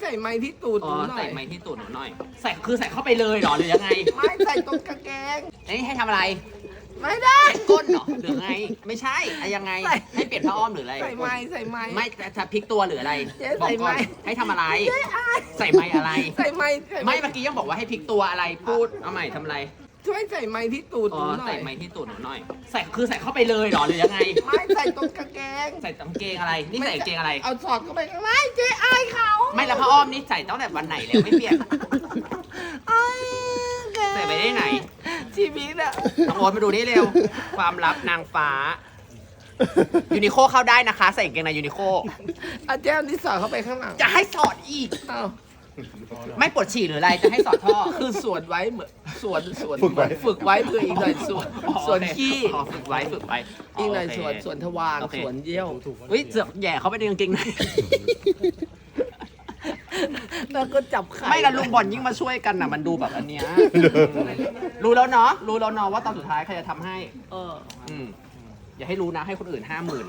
ใส่ไม้ที่ตูดหอ๋อนูหน่ใส่อยไม้ที่ตูดหนูหน่อย ใส่คือใส่เข้าไปเลยเหรอหรือยังไงไม่ใส่ตรงกางเกงเอ้ยให้ทำอะไรไม่ได้เช็ดก้นเหรอหรือไง ไม่ใช่อะยังไงใส่ ให้เปลี่ยนผ้าอ้อมหรืออะไรใส่ไม้ใส่ไม้ ไม่จะพลิกตัวหรืออะไรเจ๊บอกใส่ก่อนไม้ ให้ทำอะไรเจ๊อายใส่ไม้อะไร ใส่ไม้ใส่ไม่เมื่อกี้ยังบอกว่าให้พลิกตัวอะไรพูดเอาใหม่ทำอะไร ช่วยใส่ไม้ที่ตูดหอ๋อนูหน่อใส่ยไม้ที่ตูดหนูหน่อย ใส่คือใส่เข้าไปเลยเหรอหรือยังไง ไม่ใส่ตรงกางเกงใส่กางเกงอะไร นี่ใส่กางเกงอะไร เอาสอดเข้าไปข้างในเจ๊อายเขาไม่แล้วผ้าอ้อมนี่ใส่ตั้งแต่วันไหนแล้วไม่เปลี่ยนอายแกใส่ไปได้ไหน ชีวิตอะน้องโอ๊ตมาดูนี่เร็ว ความลับนางฟ้า ยูนิโคเข้าได้นะคะ ใส่กางเกงในยูนิโคเอาเจ๊เอานี่สอดเข้าไปข้างหลังจะให้สอดอีก เอาไม่ปวดฉี่หรืออะไร จะให้สอดท่อ คือสวนไว้เหมือน สวนสวนฝึกไว้ ฝึกไว้เพื่ออีกหน่อยสวนอ๋อสวนโอเคขี้อ๋อฝึกไว้ฝึกไว้อีกหน่อยโเคสวนสวนทวารโอเค สวนเยี่ยวเฮ้ยเสือกแหย่เข้าไปในกางเกงในแล้วก็จับไข่ไม่ละลุงบอลยิ่งมาช่วยกันน่ะมันดูแบบอันเนี้ยรู้แล้วเนาะรู้แล้วเนาะว่าตอนสุดท้ายใครจะทำให้ เอออืมอย่าให้รู้นะให้คนอื่นห้าหมื่น